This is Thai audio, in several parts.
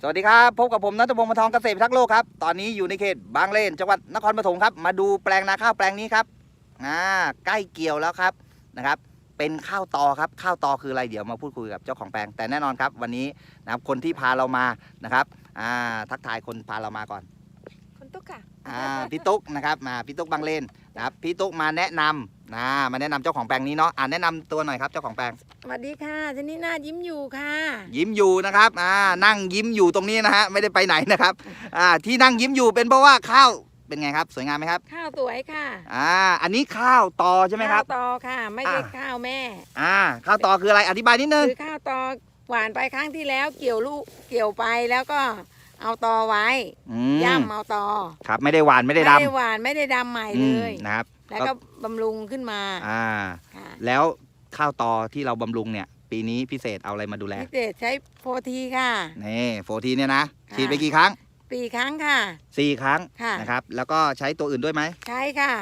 สวัสดีครับพบกับผมนัทพงศ์มาทองเกษตรทักษ์โลกครับตอนนี้อยู่ในเขตบางเลนจังหวัดนครปฐมครับ มาดูแปลงนาข้าวแปลงนี้ครับอ่าใกล้เกี่ยวแล้วครับนะครับ เป็นข้าวตอครับข้าวตอคืออะไรเดี๋ยวมาพูดคุยกับเจ้าของแปลงแต่แน่นอนครับ วันนี้นะครับคนที่พาเรามานะครับอ่าทักทายคนพาเรามาก่อน คุณตุ๊กค่ะ อ่าพี่ตุ๊กนะครับมาพี่ตุ๊กบางเลนนะครับพี่ตุ๊กมาแนะนำนะมาแนะนำเจ้าของแปลงนี้เนาะอ่าแนะนำตัวหน่อยครับเจ้าของแปลง สวัสดีค่ะชนิดหน้ายิ้มอยู่ค่ะ ยิ้มอยู่นะครับอ่านั่งยิ้มอยู่ตรงนี้นะฮะไม่ได้ไปไหนนะครับอ่าที่นั่งยิ้มอยู่เป็นเพราะว่าข้าวเป็นไงครับสวยงามไหมครับข้าวสวยค่ะอ่าอันนี้ข้าวตอใช่ไหมครับข้าวตอค่ะ ไม่ใช่อ่าข้าวแม่อ่าข้าวตอคืออะไรอธิบายนิดนึงคือข้าวตอหวานไปครั้งที่แล้วเกี่ยวลูกเกี่ยวไปแล้วก็ เอาตอไว้อืมย่ำเอาตอครับไม่ได้หวานไม่ได้ดไม่ได้หวานไม่ได้ดำใหม่ำเลอืมย นะครับแล้วก็บำรุงขึ้นมาอ่า ค่ะแล้วข้าวตอที่เราบำรุงเนี่ย ปีนี้พิเศษเอาอะไรมาดูแลพิเศษใช้โฟทีค่ะ นี่โฟทีเนี่ยนะค่ะ ฉีดไปกี่ครั้งสี่ครั้งค่ะ สี่ครั้งค่ะ นะครับแล้วก็ใช้ตัวอื่นด้วยไหมใช้ค่ะ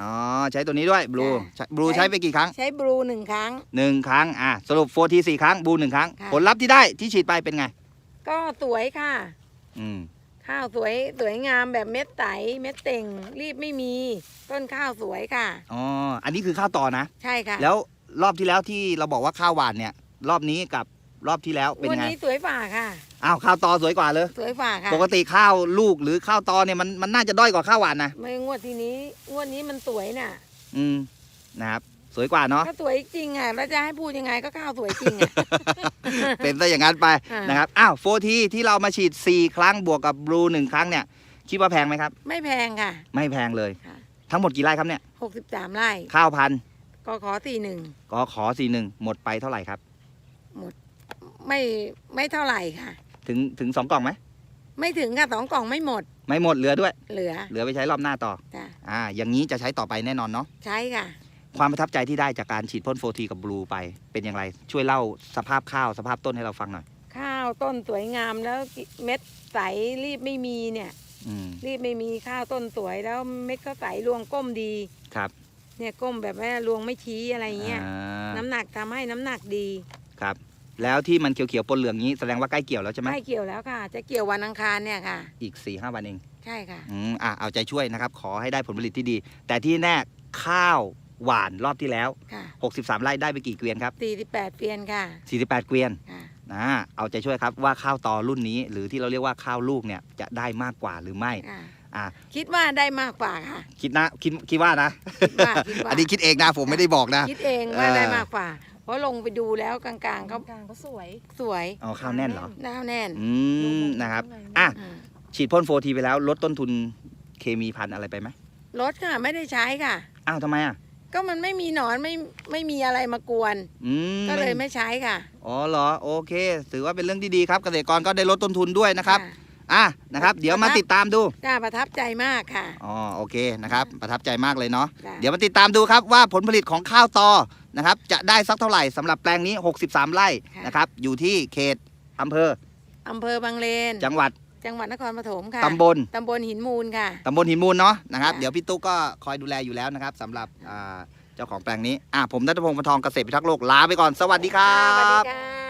อ๋อใช้ตัวนี้ด้วยบลูค่ะบลูใช้ ใช้ไปกี่ครั้งใช้บลูหนึ่งครั้ง หนึ่งครั้งอะสรุปโฟทีสี่ครั้งบลูหนึ่งครั้ง ค่ะ ผลลัพธ์ที่ได้ที่ฉีดไปเป็นไง ก็สวยค่ะ อืม ข้าวสวยสวยงามแบบเม็ดใสเม็ดเต่ง รีบไม่มี ต้นข้าวสวยค่ะ อ๋อ อันนี้คือข้าวต่อนะ ใช่ค่ะแล้วรอบที่แล้วที่เราบอกว่าข้าวหวานเนี่ย รอบนี้กับรอบที่แล้วเป็นวันไงนี้สวยฝ่าค่ะ อ้าวข้าวตอสวยกว่าเลย สวยฝ่าค่ะปกติข้าวลูกหรือข้าวตอเนี่ยมันมันน่าจะด้อยกว่าข้าวหวานนะไม่งวดทีนี้งวดนี้มันสวยน่ะ อืมนะครับ สวยกว่าเนาะ ก็สวยจริงอะแล้วจะให้พูดยังไงก็ข้าวสวยจริงอะ เป็นซะอย่างนั้นไปอ่าน นะครับ อ้าวโฟทีที่เรามาฉีด 4 ครั้งบวกกับบลูหนึ่งครั้งเนี่ย คิดว่าแพงไหมครับ ไม่แพงค่ะ ไม่แพงเลย ค่ะ ทั้งหมดกี่ไร่ครับเนี่ย หกสิบสามไร่ข้าวพันธุ์ก็ขอสี่หนึ่งก็ขอสี่หนึ่งหมดไปเท่าไหร่ครับ ไม่ไม่เท่าไหร่ค่ะ ถึงถึงสองกล่องไหม ไม่ถึงค่ะสองกล่องไม่หมดไม่หมดเหลือด้วย เหลือเหลือไปใช้รอบหน้าต่อ จ้ะอ่า อย่างนี้จะใช้ต่อไปแน่นอนเนาะ ใช้ค่ะ ความประทับใจที่ได้จากการฉีดพ่นโฟทีกับบลูไป เป็นอย่างไร ช่วยเล่าสภาพข้าวสภาพต้นให้เราฟังหน่อย ข้าวต้นสวยงามแล้วเม็ดใสรีบไม่มีเนี่ยอืมรีบไม่มีข้าวต้นสวยแล้วเม็ดก็ใสรวงก้มดี ครับเนี่ยก้มแบบว่ารวงไม่ชี้อะไรเงี้ย อ่าน้ำหนักทำให้น้ำหนักดีครับ แล้วที่มันเขียวๆปนเหลืองนี้แสดงว่าใกล้เกี่ยวแล้วใช่ไหมใกล้เกี่ยวแล้วค่ะ จะเกี่ยววันอังคารเนี่ยค่ะ อีก4ี่ห้าวันเอง ใช่ค่ะ อืมอะเอาใจช่วยนะครับ ขอให้ได้ผลผลิตที่ดี แต่ที่แน่ข้าว หวานรอบที่แล้ว ค่ะ63 ไร่ได้ไปกี่เกวียนครับ48เฟียนค่ะ48 เกวียนค่ะ นะเอาใจช่วยครับว่าข้าวตอรุ่นนี้ หรือที่เราเรียกว่าข้าวลูกเนี่ยจะได้มากกว่าหรือไม่ค่ะ อะคิดว่าได้มากกว่าค่ะ คิดนะคิดคิดว่านะ คิดว่าคิดว่า อันนี้คิดเองนะผมไม่ได้บอกนะ คิดเองว่าเออได้มากกว่า เพราะลงไปดูแล้วกลางๆก็กลางก็สวยสวยเอาข้าวแน่นเหรอน้าวแน่นอืมนะครับ อะ อืมฉีดพ่นโฟทีไปแล้วลดต้นทุนเคมีพันธุ์อะไรไปไหมรถค่ะไม่ได้ใช้ค่ะ อ้าวทำไมอะ ก็มันไม่มีหนอนไม่ไม่มีอะไรมากวน อืมก็เลยไม่ใช้ค่ะอ๋อเหรอโอเค ถือว่าเป็นเรื่องที่ดีครับเกษตรกรก็ได้ลดต้นทุนด้วยนะครับค่ะอะนะครับ เดี๋ยวมาติดตามดูจ้าประทับใจมากค่ะ อ๋อโอเคนะครับ ประทับใจมากเลยเนาะจ้ะ เดี๋ยวมาติดตามดูครับว่าผลผลิตของข้าวตอนะครับ จะได้สักเท่าไหร่สำหรับแปลงนี้ 63 ไร่นะครับ อยู่ที่เขตอำเภออำเภอบางเลนจังหวัด จังหวัดนครปฐมค่ะตำบลตำบลหินมูลค่ะตำบลหินมูลเนาะนะครับค่ะเดี๋ยวพี่ตุ๊กก็คอยดูแลอยู่แล้วนะครับสำหรับอ่าเจ้าของแปลงนี้อะผมนัทพงศ์ปานทองเกษตรพิทักษ์โลกลาไปก่อนสวัสดีครัสวัสดีบ ค่ะ